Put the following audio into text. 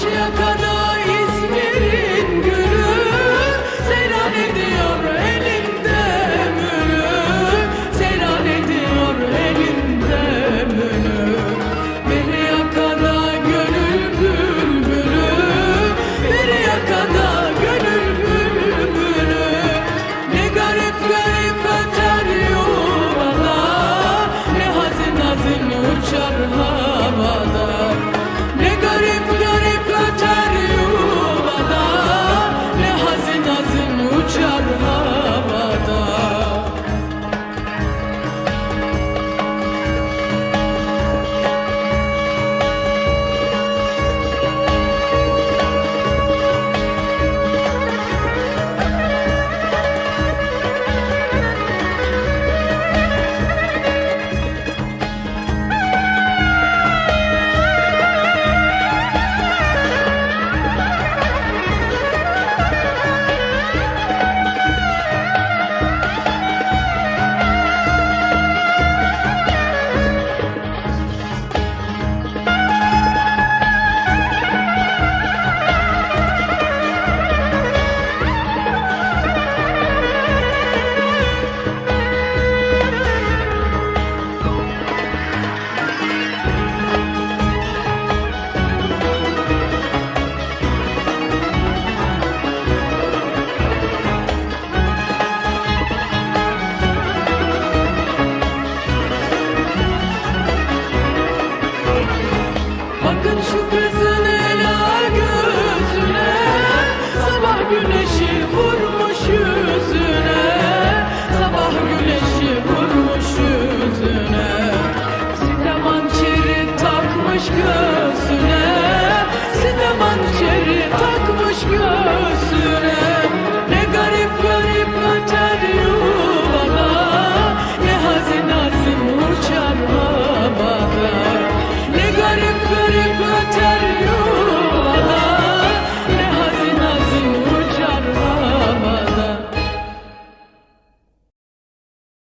karşıya kadar İzmir'in gülü. Selam ediyor elinde mülü. Selam ediyor elinde mülü. Beni yakada gönül bülbülü? Beni yakada gönül bülbülü? Ne garip garip öter yuvala Ne hazin hazin uçar havada güneşi vur.